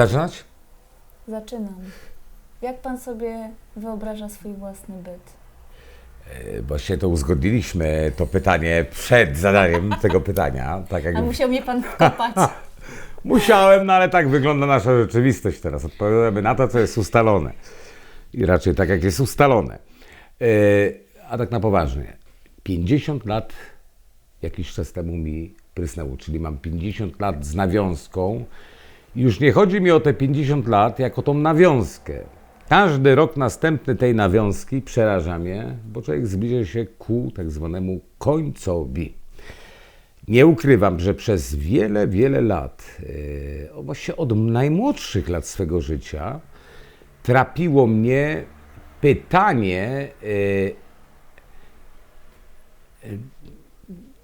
Zaczynać? Zaczynam. Jak pan sobie wyobraża swój własny byt? Właśnie to uzgodniliśmy, to pytanie przed zadaniem tego pytania. Tak jak A musiał mnie pan wkopać. musiałem, no ale tak wygląda nasza rzeczywistość teraz. Odpowiadamy na to, co jest ustalone. I raczej tak, jak jest ustalone. E, A tak na poważnie. 50 lat jakiś czas temu mi prysnęło, czyli mam 50 lat z nawiązką. Już nie chodzi mi o te 50 lat, jako tą nawiązkę. Każdy rok następny tej nawiązki przeraża mnie, bo człowiek zbliża się ku tak zwanemu końcowi. Nie ukrywam, że przez wiele, wiele lat, o właściwie od najmłodszych lat swego życia, trapiło mnie pytanie, e,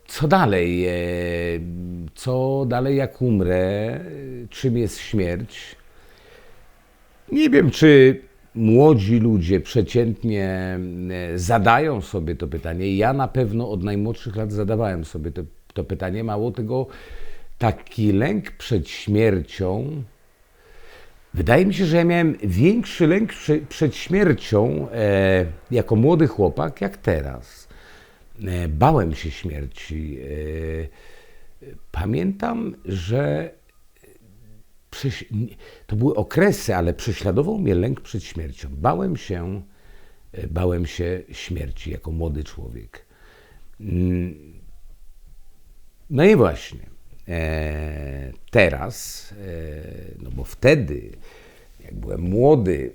co dalej? e, Co dalej, jak umrę? Czym jest śmierć? Nie wiem, czy młodzi ludzie przeciętnie e, zadają sobie to pytanie. Ja na pewno od najmłodszych lat zadawałem sobie to, to pytanie. Mało tego, taki lęk przed śmiercią. Wydaje mi się, że ja miałem większy lęk przed śmiercią e, jako młody chłopak, jak teraz. E, bałem się śmierci. E, pamiętam, że to były okresy, ale prześladował mnie lęk przed śmiercią. Bałem się, e, bałem się śmierci jako młody człowiek. Mm, No i właśnie, teraz, no bo wtedy, jak byłem młody,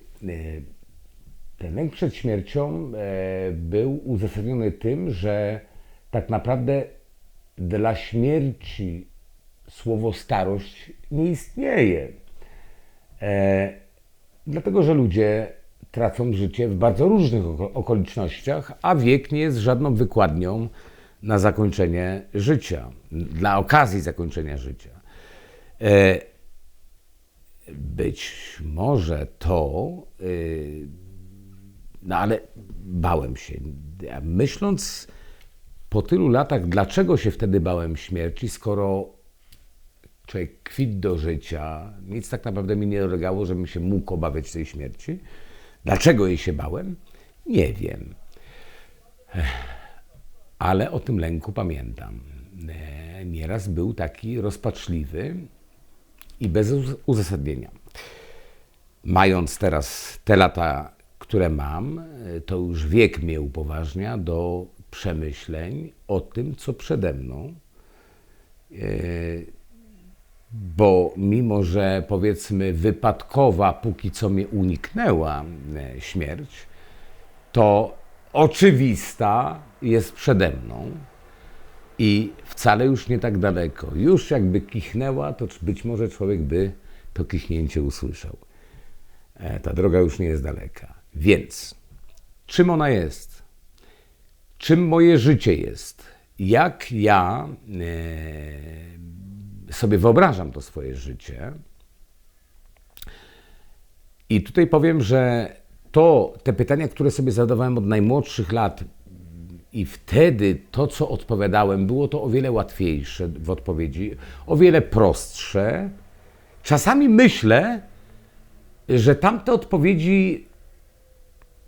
ten lęk przed śmiercią e, był uzasadniony tym, że tak naprawdę dla śmierci słowo starość nie istnieje. E, dlatego, że ludzie tracą życie w bardzo różnych oko- okolicznościach, a wiek nie jest żadną wykładnią na zakończenie życia, dla okazji zakończenia życia. E, być może to, y, no ale bałem się. Myśląc po tylu latach, dlaczego się wtedy bałem śmierci, skoro człowiek kwit do życia, nic tak naprawdę mi nie dolegało, żebym się mógł obawiać tej śmierci. Dlaczego jej się bałem? Nie wiem. Ale o tym lęku pamiętam. E, Nieraz był taki rozpaczliwy i bez uz- uzasadnienia. Mając teraz te lata, które mam, e, to już wiek mnie upoważnia do przemyśleń o tym, co przede mną. E, Bo mimo, że powiedzmy wypadkowa póki co mnie uniknęła e, śmierć, to oczywista jest przede mną i wcale już nie tak daleko. Już jakby kichnęła, to być może człowiek by to kichnięcie usłyszał. Ta droga już nie jest daleka. Więc czym ona jest? Czym moje życie jest? Jak ja e, sobie wyobrażam to swoje życie? I tutaj powiem, że to, te pytania, które sobie zadawałem od najmłodszych lat, i wtedy to, co odpowiadałem, było to o wiele łatwiejsze w odpowiedzi, o wiele prostsze. Czasami myślę, że tamte odpowiedzi,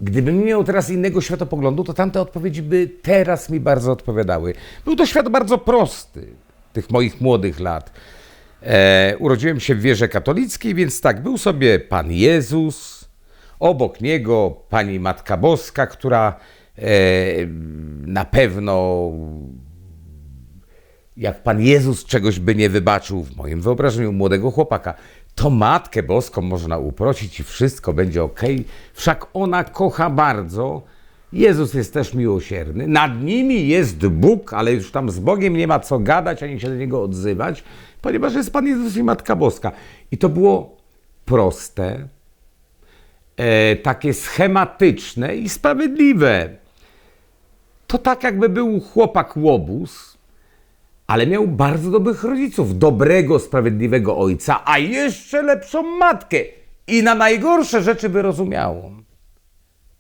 gdybym miał teraz innego światopoglądu, to tamte odpowiedzi by teraz mi bardzo odpowiadały. Był to świat bardzo prosty, tych moich młodych lat. E, urodziłem się w wierze katolickiej, więc tak, był sobie Pan Jezus, obok niego Pani Matka Boska, która e, na pewno jak Pan Jezus czegoś by nie wybaczył w moim wyobrażeniu młodego chłopaka, to Matkę Boską można uprosić i wszystko będzie ok. Wszak ona kocha bardzo. Jezus jest też miłosierny. Nad nimi jest Bóg, ale już tam z Bogiem nie ma co gadać, ani się do Niego odzywać, ponieważ jest Pan Jezus i Matka Boska. I to było proste, e, takie schematyczne i sprawiedliwe. To tak jakby był chłopak łobuz, ale miał bardzo dobrych rodziców, dobrego, sprawiedliwego ojca, a jeszcze lepszą matkę. I na najgorsze rzeczy wyrozumiałą.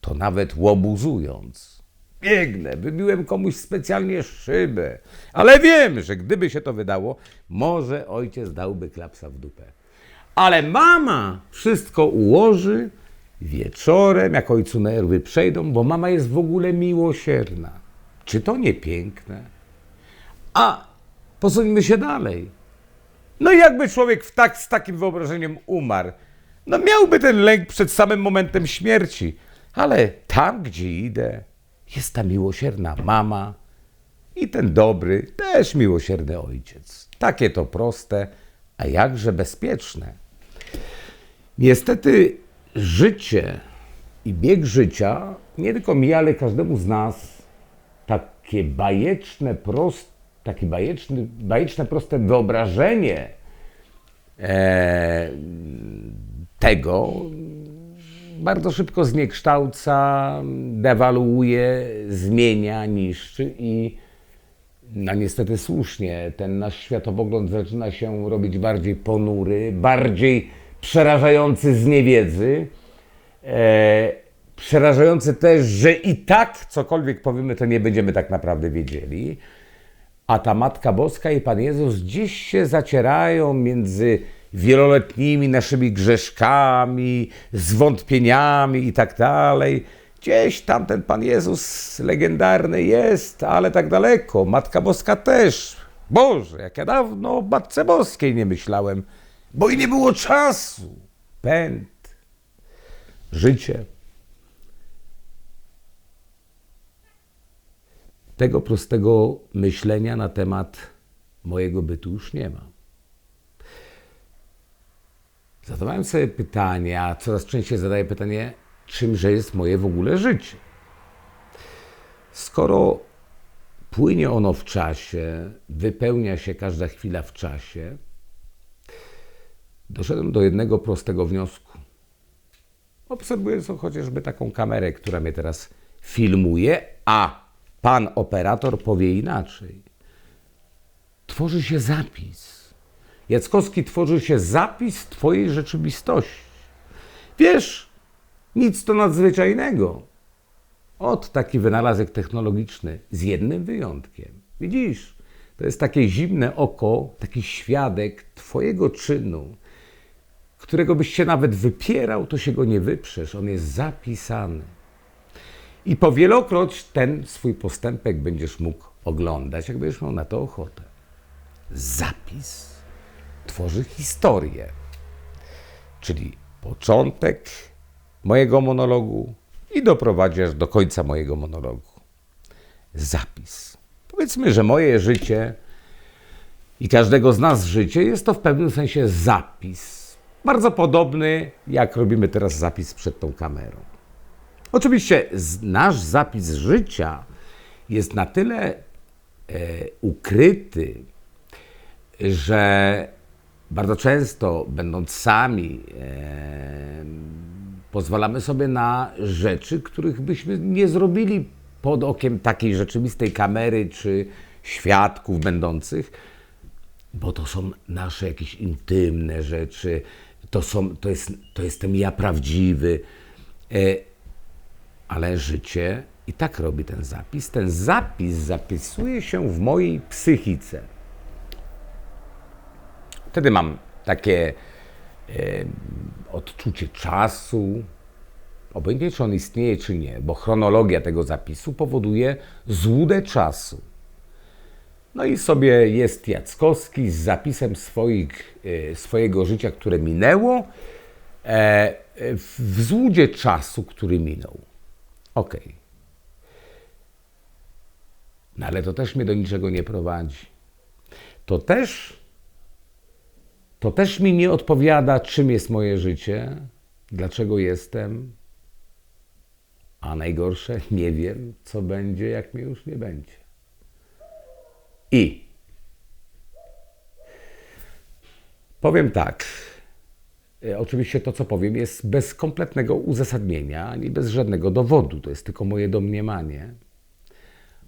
To nawet łobuzując. Biegnę, wybiłem komuś specjalnie szybę, ale wiem, że gdyby się to wydało, może ojciec dałby klapsa w dupę. Ale mama wszystko ułoży wieczorem, jak ojcu nerwy przejdą, bo mama jest w ogóle miłosierna. Czy to nie piękne? A posuńmy się dalej. No i jakby człowiek w tak, z takim wyobrażeniem umarł, no miałby ten lęk przed samym momentem śmierci, ale tam, gdzie idę, jest ta miłosierna mama i ten dobry, też miłosierny ojciec. Takie to proste, a jakże bezpieczne. Niestety życie i bieg życia nie tylko mi, ale każdemu z nas takie bajeczne, prost, takie bajeczne, bajeczne proste wyobrażenie e, tego bardzo szybko zniekształca, dewaluuje, zmienia, niszczy i no niestety słusznie, ten nasz światopogląd zaczyna się robić bardziej ponury, bardziej przerażający z niewiedzy. E, przerażający też, że i tak cokolwiek powiemy, to nie będziemy tak naprawdę wiedzieli. A ta Matka Boska i Pan Jezus dziś się zacierają między wieloletnimi naszymi grzeszkami, zwątpieniami i tak dalej. Gdzieś tam ten Pan Jezus legendarny jest, ale tak daleko. Matka Boska też. Boże, jak ja dawno o Matce Boskiej nie myślałem, bo i nie było czasu. Pęd, życie. Tego prostego myślenia na temat mojego bytu już nie ma. Zadawałem sobie pytanie, a coraz częściej zadaję pytanie, czymże jest moje w ogóle życie? Skoro płynie ono w czasie, wypełnia się każda chwila w czasie, doszedłem do jednego prostego wniosku. Obserwuję co chociażby taką kamerę, która mnie teraz filmuje, a pan operator powie inaczej. Tworzy się zapis. Jackowski tworzy się zapis Twojej rzeczywistości. Wiesz, nic to nadzwyczajnego. Ot taki wynalazek technologiczny, z jednym wyjątkiem. Widzisz, to jest takie zimne oko, taki świadek Twojego czynu, którego byś się nawet wypierał, to się go nie wyprzesz. On jest zapisany. I powielokroć ten swój postępek będziesz mógł oglądać, jak będziesz miał na to ochotę. Zapis tworzy historię. Czyli początek mojego monologu i doprowadzi aż do końca mojego monologu. Zapis. Powiedzmy, że moje życie i każdego z nas życie jest to w pewnym sensie zapis. Bardzo podobny, jak robimy teraz zapis przed tą kamerą. Oczywiście nasz zapis życia jest na tyle e, ukryty, że bardzo często, będąc sami, e, pozwalamy sobie na rzeczy, których byśmy nie zrobili pod okiem takiej rzeczywistej kamery czy świadków będących, bo to są nasze jakieś intymne rzeczy, to, są, to, jest, to jestem ja prawdziwy. E, ale życie i tak robi ten zapis. Ten zapis zapisuje się w mojej psychice. Wtedy mam takie odczucie czasu, obojętnie czy on istnieje, czy nie, bo chronologia tego zapisu powoduje złudę czasu. No i sobie jest Jackowski z zapisem swoich, e, swojego życia, które minęło, e, w złudzie czasu, który minął. Okej. No ale to też mnie do niczego nie prowadzi. To też, to też mi nie odpowiada, czym jest moje życie, dlaczego jestem, a najgorsze, nie wiem, co będzie, jak mnie już nie będzie. I powiem tak. E, Oczywiście to, co powiem, jest bez kompletnego uzasadnienia ani bez żadnego dowodu. To jest tylko moje domniemanie.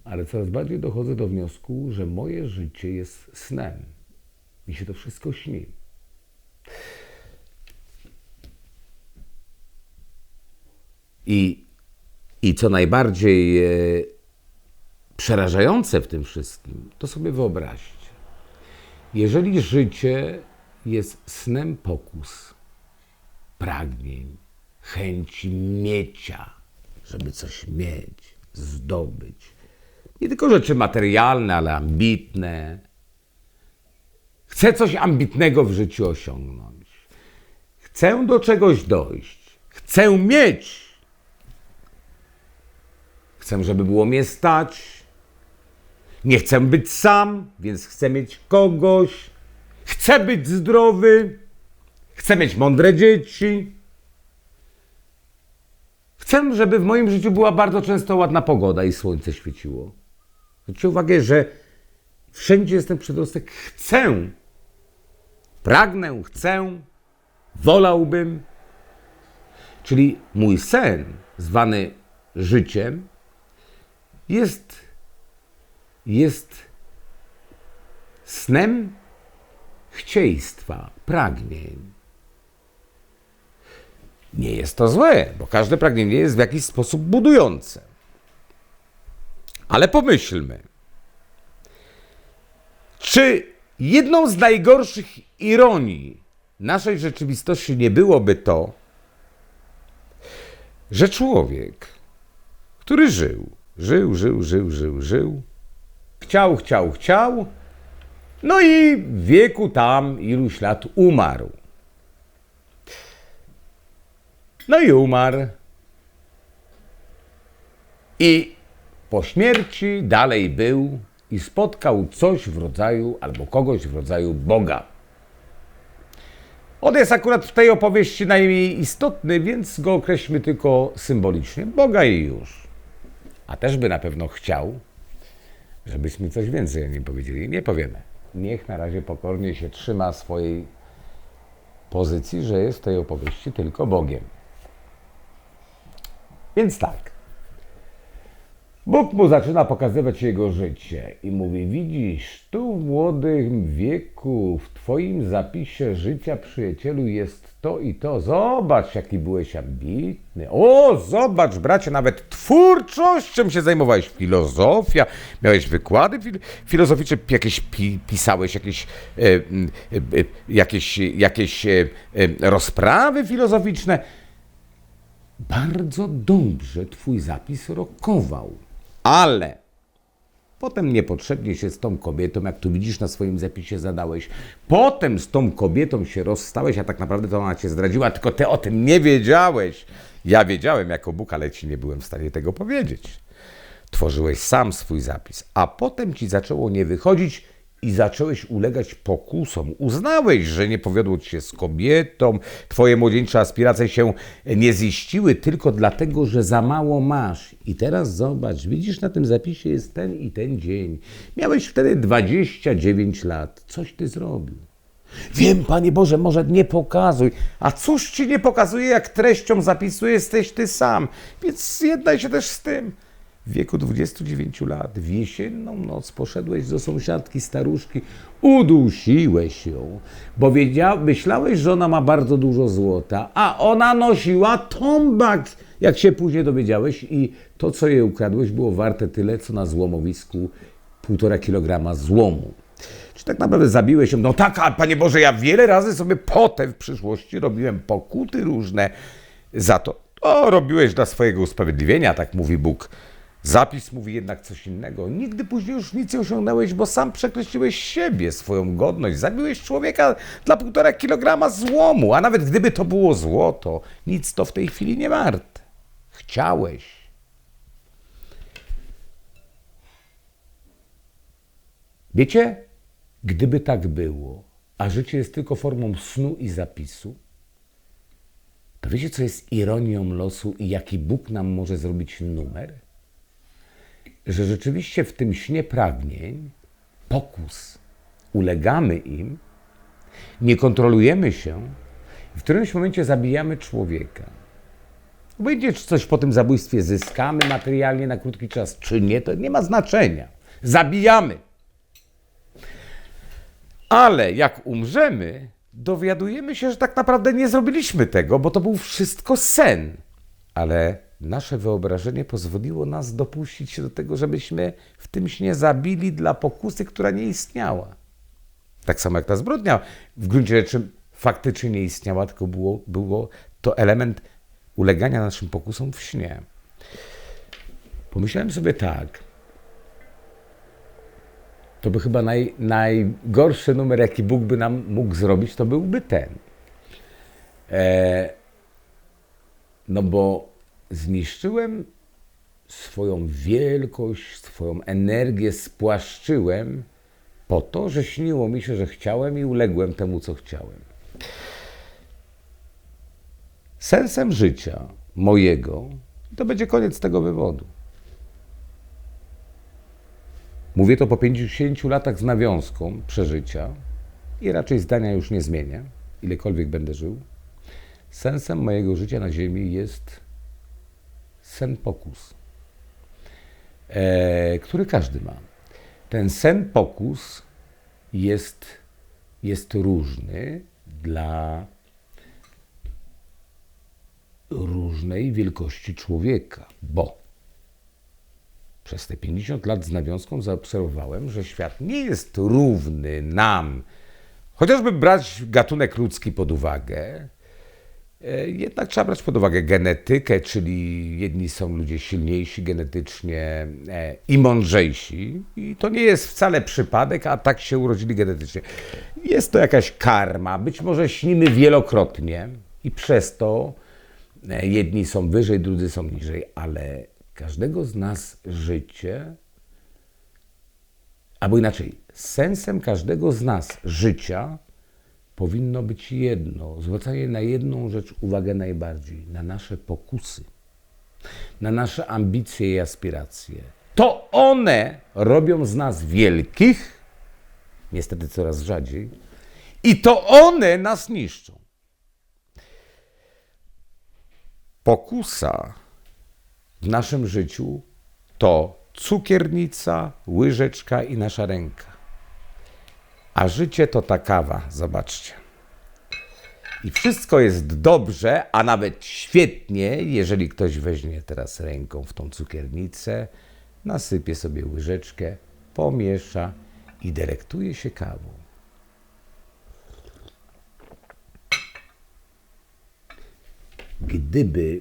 Ale coraz bardziej dochodzę do wniosku, że moje życie jest snem. Mi się to wszystko śni. I, i co najbardziej e, przerażające w tym wszystkim, to sobie wyobraźcie. Jeżeli życie jest snem pokus, pragnień, chęci miecia, żeby coś mieć, zdobyć. Nie tylko rzeczy materialne, ale ambitne. Chcę coś ambitnego w życiu osiągnąć. Chcę do czegoś dojść. Chcę mieć. Chcę, żeby było mnie stać. Nie chcę być sam, więc chcę mieć kogoś. Chcę być zdrowy. Chcę mieć mądre dzieci. Chcę, żeby w moim życiu była bardzo często ładna pogoda i słońce świeciło. Zwróćcie uwagę, że wszędzie jest ten przedrostek. Chcę. Pragnę, chcę, wolałbym. Czyli mój sen, zwany życiem, jest, jest snem chcieństwa, pragnień. Nie jest to złe, bo każde pragnienie jest w jakiś sposób budujące. Ale pomyślmy, czy jedną z najgorszych ironii naszej rzeczywistości nie byłoby to, że człowiek, który żył, żył, żył, żył, żył, żył, chciał, chciał, chciał, no i w wieku tam iluś lat umarł. No i umarł. I po śmierci dalej był i spotkał coś w rodzaju, albo kogoś w rodzaju Boga. On jest akurat w tej opowieści najmniej istotny, więc go określmy tylko symbolicznie. Boga i już. A też by na pewno chciał, żebyśmy coś więcej o nim powiedzieli. Nie powiemy. Niech na razie pokornie się trzyma swojej pozycji, że jest w tej opowieści tylko Bogiem. Więc tak. Bóg mu zaczyna pokazywać jego życie i mówi: Widzisz, tu w młodym wieku, w Twoim zapisie życia, przyjacielu, jest to i to. Zobacz, jaki byłeś ambitny. O, zobacz, bracie, nawet twórczością się zajmowałeś. Filozofia, miałeś wykłady fil filozoficzne, jakieś pi pisałeś jakieś, e, e, e, jakieś, jakieś e, e, rozprawy filozoficzne. Bardzo dobrze twój zapis rokował. Ale potem niepotrzebnie się z tą kobietą, jak tu widzisz na swoim zapisie, zadałeś. Potem z tą kobietą się rozstałeś, a tak naprawdę to ona cię zdradziła, tylko ty o tym nie wiedziałeś. Ja wiedziałem jako Bóg, ale ci nie byłem w stanie tego powiedzieć. Tworzyłeś sam swój zapis, a potem ci zaczęło nie wychodzić i zacząłeś ulegać pokusom. Uznałeś, że nie powiodło ci się z kobietą, twoje młodzieńcze aspiracje się nie ziściły tylko dlatego, że za mało masz. I teraz zobacz, widzisz na tym zapisie jest ten i ten dzień. Miałeś wtedy 29 lat. Coś ty zrobił. Wiem, Panie Boże, może nie pokazuj. A cóż ci nie pokazuje, jak treścią zapisu jesteś ty sam. Więc zjednaj się też z tym. W wieku 29 lat, w jesienną noc poszedłeś do sąsiadki staruszki, udusiłeś ją, bo wiedział, myślałeś, że ona ma bardzo dużo złota, a ona nosiła tombak, jak się później dowiedziałeś i to, co jej ukradłeś, było warte tyle, co na złomowisku półtora kilograma złomu. Czy tak naprawdę zabiłeś ją? No tak, a Panie Boże, ja wiele razy sobie potem w przyszłości robiłem pokuty różne za to. O, robiłeś dla swojego usprawiedliwienia, tak mówi Bóg. Zapis mówi jednak coś innego. Nigdy później już nic nie osiągnąłeś, bo sam przekreśliłeś siebie, swoją godność. Zabiłeś człowieka dla półtora kilograma złomu, a nawet gdyby to było złoto, nic to w tej chwili nie warte. Chciałeś. Wiecie, gdyby tak było, a życie jest tylko formą snu i zapisu, to wiecie, co jest ironią losu i jaki Bóg nam może zrobić numer? Że rzeczywiście w tym śnie pragnień, pokus, ulegamy im, nie kontrolujemy się, w którymś momencie zabijamy człowieka. Czy coś po tym zabójstwie zyskamy materialnie na krótki czas, czy nie, to nie ma znaczenia. Zabijamy. Ale jak umrzemy, dowiadujemy się, że tak naprawdę nie zrobiliśmy tego, bo to był wszystko sen. Ale nasze wyobrażenie pozwoliło nas dopuścić się do tego, żebyśmy w tym śnie zabili dla pokusy, która nie istniała. Tak samo jak ta zbrodnia w gruncie rzeczy faktycznie nie istniała, tylko było, było to element ulegania naszym pokusom w śnie. Pomyślałem sobie tak. To by chyba naj, najgorszy numer, jaki Bóg by nam mógł zrobić, to byłby ten. E, no bo zniszczyłem swoją wielkość, swoją energię, spłaszczyłem po to, że śniło mi się, że chciałem i uległem temu, co chciałem. Sensem życia mojego to będzie koniec tego wywodu. Mówię to po 50 latach z nawiązką przeżycia i raczej zdania już nie zmienię, ilekolwiek będę żył. Sensem mojego życia na Ziemi jest sen pokus, e, który każdy ma. Ten sen pokus jest, jest różny dla różnej wielkości człowieka, bo przez te 50 lat z nawiązką zaobserwowałem, że świat nie jest równy nam. Chociażby brać gatunek ludzki pod uwagę, jednak trzeba brać pod uwagę genetykę, czyli jedni są ludzie silniejsi genetycznie e, i mądrzejsi. I to nie jest wcale przypadek, a tak się urodzili genetycznie. Jest to jakaś karma, być może śnimy wielokrotnie i przez to e, jedni są wyżej, drudzy są niżej, ale każdego z nas życie, albo inaczej, sensem każdego z nas życia powinno być jedno, zwracanie na jedną rzecz uwagę najbardziej, na nasze pokusy, na nasze ambicje i aspiracje. To one robią z nas wielkich, niestety coraz rzadziej, i to one nas niszczą. Pokusa w naszym życiu to cukiernica, łyżeczka i nasza ręka. A życie to ta kawa, zobaczcie. I wszystko jest dobrze, a nawet świetnie, jeżeli ktoś weźmie teraz ręką w tą cukiernicę, nasypie sobie łyżeczkę, pomiesza i delektuje się kawą. Gdyby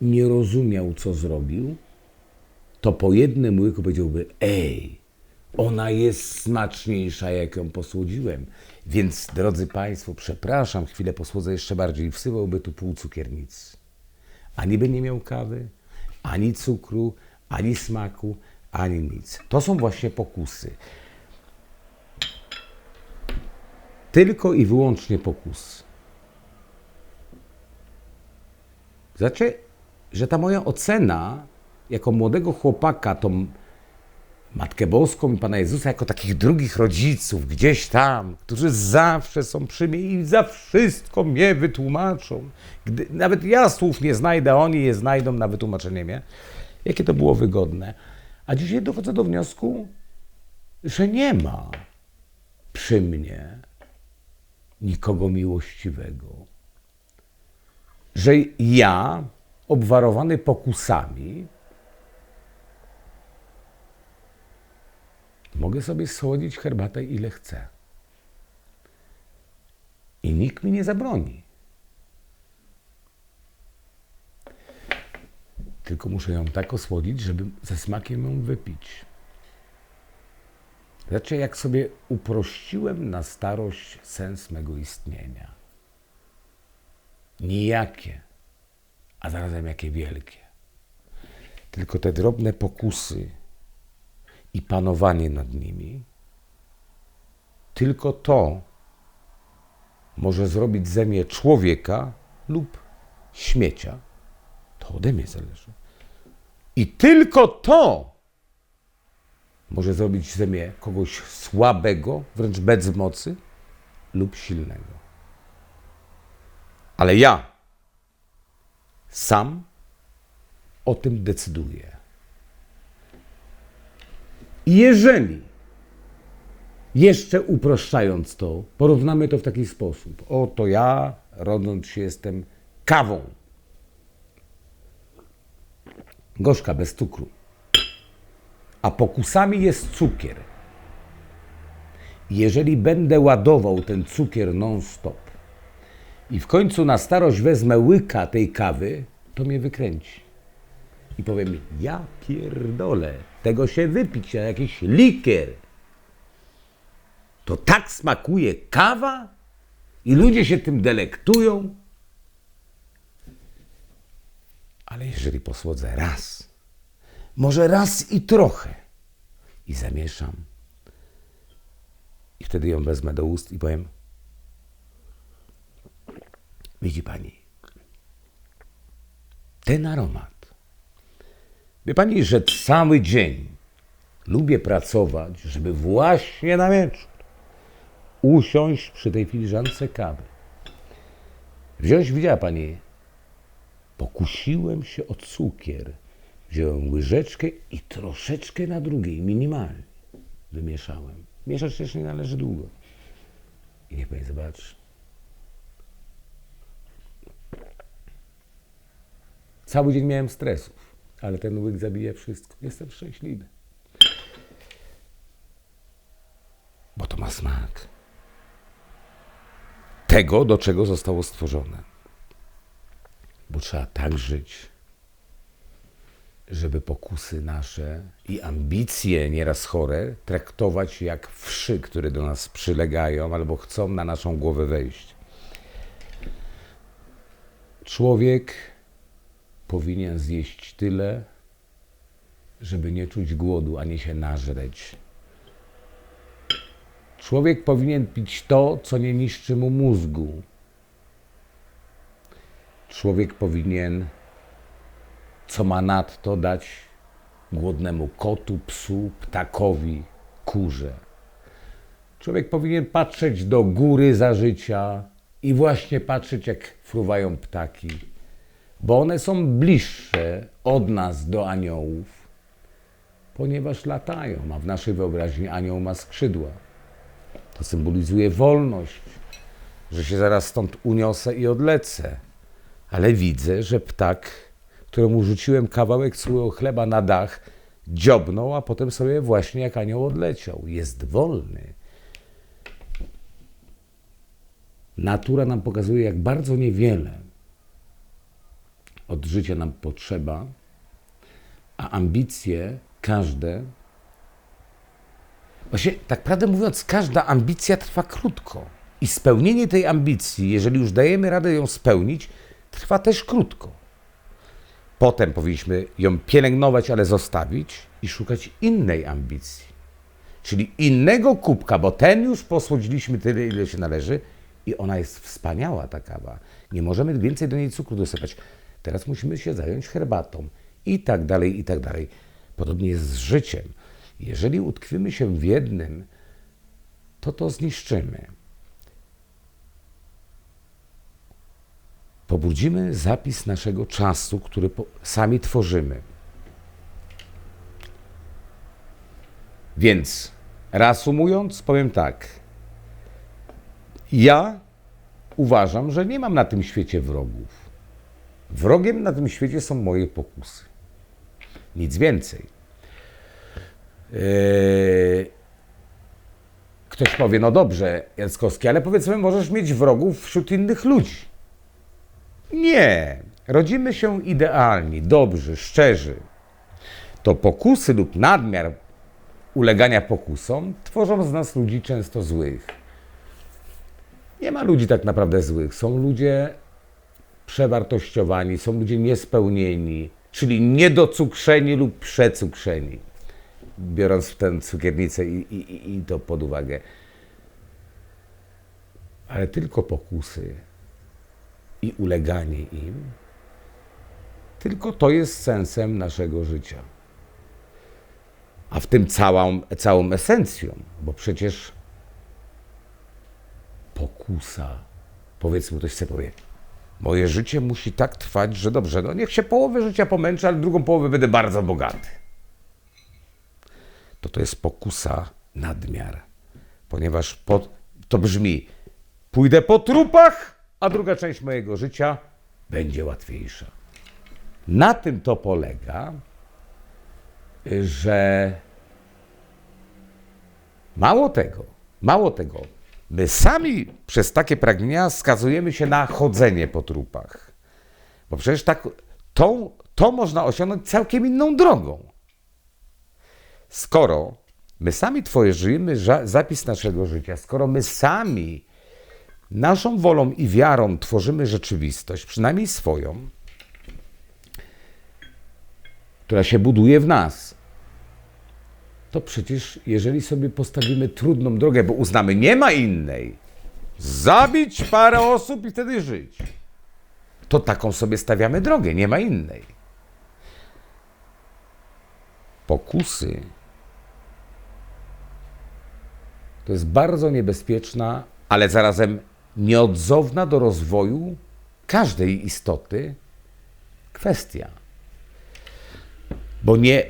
nie rozumiał, co zrobił, to po jednym łyku powiedziałby: Ej, ona jest smaczniejsza, jak ją posłodziłem. Więc, drodzy Państwo, przepraszam, chwilę posłodzę jeszcze bardziej. Wsyłałby tu pół cukiernicy. Ani by nie miał kawy, ani cukru, ani smaku, ani nic. To są właśnie pokusy. Tylko i wyłącznie pokusy. Znaczy, że ta moja ocena jako młodego chłopaka, tą Matkę Boską i Pana Jezusa jako takich drugich rodziców gdzieś tam, którzy zawsze są przy mnie i za wszystko mnie wytłumaczą. Gdy, nawet ja słów nie znajdę, a oni je znajdą na wytłumaczenie mnie. Jakie to było wygodne. A dzisiaj dochodzę do wniosku, że nie ma przy mnie nikogo miłościwego. Że ja obwarowany pokusami, mogę sobie słodzić herbatę ile chcę. I nikt mi nie zabroni. Tylko muszę ją tak osłodzić, żeby ze smakiem ją wypić. Znaczy, jak sobie uprościłem na starość sens mego istnienia. Nijakie a zarazem jakie wielkie. Tylko te drobne pokusy i panowanie nad nimi, tylko to może zrobić ze mnie człowieka lub śmiecia. To ode mnie zależy. I tylko to może zrobić ze mnie kogoś słabego, wręcz bez mocy lub silnego. Ale ja sam o tym decyduje. Jeżeli, jeszcze uproszczając to, porównamy to w taki sposób. Oto ja, rodząc się, jestem kawą. Gorzka, bez cukru. A pokusami jest cukier. Jeżeli będę ładował ten cukier non-stop i w końcu na starość wezmę łyka tej kawy, to mnie wykręci. I powiem, ja pierdolę, tego się wypić, a jakiś likier. To tak smakuje kawa? I ludzie się tym delektują? Ale jeżeli posłodzę raz, może raz i trochę, i zamieszam, i wtedy ją wezmę do ust i powiem: Widzi pani, ten aromat. Wie pani, że cały dzień lubię pracować, żeby właśnie na wieczór usiąść przy tej filiżance kawy. Wziąć, widziała pani, pokusiłem się o cukier. Wziąłem łyżeczkę i troszeczkę na drugiej, minimalnie, wymieszałem. Mieszać też nie należy długo. I niech pani zobaczy. Cały dzień miałem stresów, ale ten łyk zabija wszystko. Jestem szczęśliwy. Bo to ma smak tego, do czego zostało stworzone. Bo trzeba tak żyć, żeby pokusy nasze i ambicje nieraz chore traktować jak wszy, które do nas przylegają albo chcą na naszą głowę wejść. Człowiek powinien zjeść tyle, żeby nie czuć głodu ani się nażreć. Człowiek powinien pić to, co nie niszczy mu mózgu. Człowiek powinien, co ma nadto, dać głodnemu kotu, psu, ptakowi, kurze. Człowiek powinien patrzeć do góry za życia i właśnie patrzeć, jak fruwają ptaki, bo one są bliższe od nas do aniołów, ponieważ latają, a w naszej wyobraźni anioł ma skrzydła. To symbolizuje wolność, że się zaraz stąd uniosę i odlecę. Ale widzę, że ptak, któremu rzuciłem kawałek suchego chleba na dach, dziobnął, a potem sobie właśnie jak anioł odleciał. Jest wolny. Natura nam pokazuje, jak bardzo niewiele od życia nam potrzeba, a ambicje każde Właśnie, tak prawdę mówiąc, każda ambicja trwa krótko. I spełnienie tej ambicji, jeżeli już dajemy radę ją spełnić, trwa też krótko. Potem powinniśmy ją pielęgnować, ale zostawić i szukać innej ambicji. Czyli innego kubka, bo ten już posłodziliśmy tyle, ile się należy i ona jest wspaniała, ta kawa. Nie możemy więcej do niej cukru dosypać. Teraz musimy się zająć herbatą i tak dalej, i tak dalej. Podobnie jest z życiem. Jeżeli utkwimy się w jednym, to to zniszczymy. Pobudzimy zapis naszego czasu, który sami tworzymy. Więc, reasumując, powiem tak. Ja uważam, że nie mam na tym świecie wrogów. Wrogiem na tym świecie są moje pokusy. Nic więcej. Yy, Ktoś powie, no dobrze, Jackowski, ale powiedzmy, możesz mieć wrogów wśród innych ludzi. Nie. Rodzimy się idealni, dobrzy, szczerzy. To pokusy lub nadmiar ulegania pokusom tworzą z nas ludzi często złych. Nie ma ludzi tak naprawdę złych. Są ludzie przewartościowani, są ludzie niespełnieni, czyli niedocukrzeni lub przecukrzeni biorąc w tę cukiernicę i, i, i to pod uwagę. Ale tylko pokusy i uleganie im, tylko to jest sensem naszego życia. A w tym całą, całą esencją, bo przecież pokusa, powiedzmy, ktoś sobie powie, moje życie musi tak trwać, że dobrze, no niech się połowę życia pomęczę, ale drugą połowę będę bardzo bogaty to to jest pokusa nadmiar. Ponieważ po, to brzmi, pójdę po trupach, a druga część mojego życia będzie łatwiejsza. Na tym to polega, że mało tego, Mało tego, my sami przez takie pragnienia skazujemy się na chodzenie po trupach. Bo przecież tak, to, to można osiągnąć całkiem inną drogą. Skoro my sami tworzymy zapis naszego życia, skoro my sami naszą wolą i wiarą tworzymy rzeczywistość, przynajmniej swoją, która się buduje w nas, to przecież jeżeli sobie postawimy trudną drogę, bo uznamy, nie ma innej, zabić parę osób i wtedy żyć, to taką sobie stawiamy drogę, nie ma innej. Pokusy to jest bardzo niebezpieczna, ale zarazem nieodzowna do rozwoju każdej istoty kwestia. Bo nie,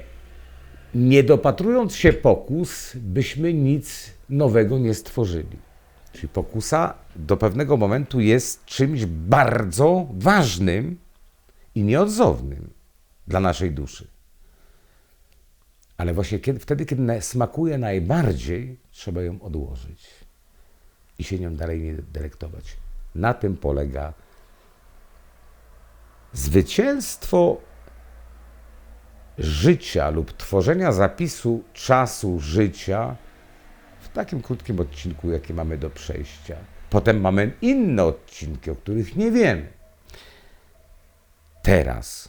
nie dopatrując się pokus, byśmy nic nowego nie stworzyli. Czyli pokusa do pewnego momentu jest czymś bardzo ważnym i nieodzownym dla naszej duszy. Ale właśnie kiedy, wtedy, kiedy smakuje najbardziej, trzeba ją odłożyć i się nią dalej nie delektować. Na tym polega zwycięstwo życia lub tworzenia zapisu czasu życia w takim krótkim odcinku, jaki mamy do przejścia. Potem mamy inne odcinki, o których nie wiemy. Teraz.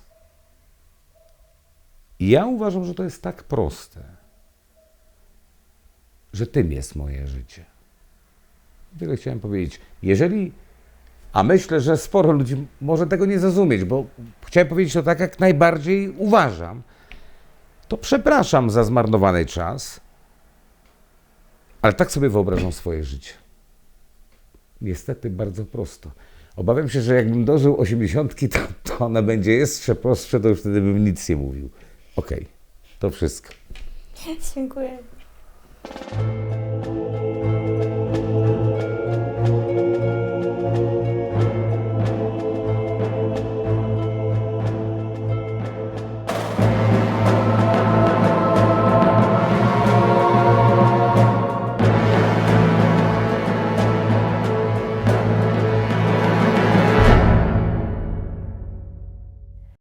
I ja uważam, że to jest tak proste, że tym jest moje życie. Tyle chciałem powiedzieć. Jeżeli, a myślę, że sporo ludzi może tego nie zrozumieć, bo chciałem powiedzieć to tak, jak najbardziej uważam, to przepraszam za zmarnowany czas, ale tak sobie wyobrażam swoje życie. Niestety bardzo prosto. Obawiam się, że jakbym dożył osiemdziesiątki, to, to ona będzie jeszcze prostsze, to już wtedy bym nic nie mówił. Okej, to wszystko. Dziękuję.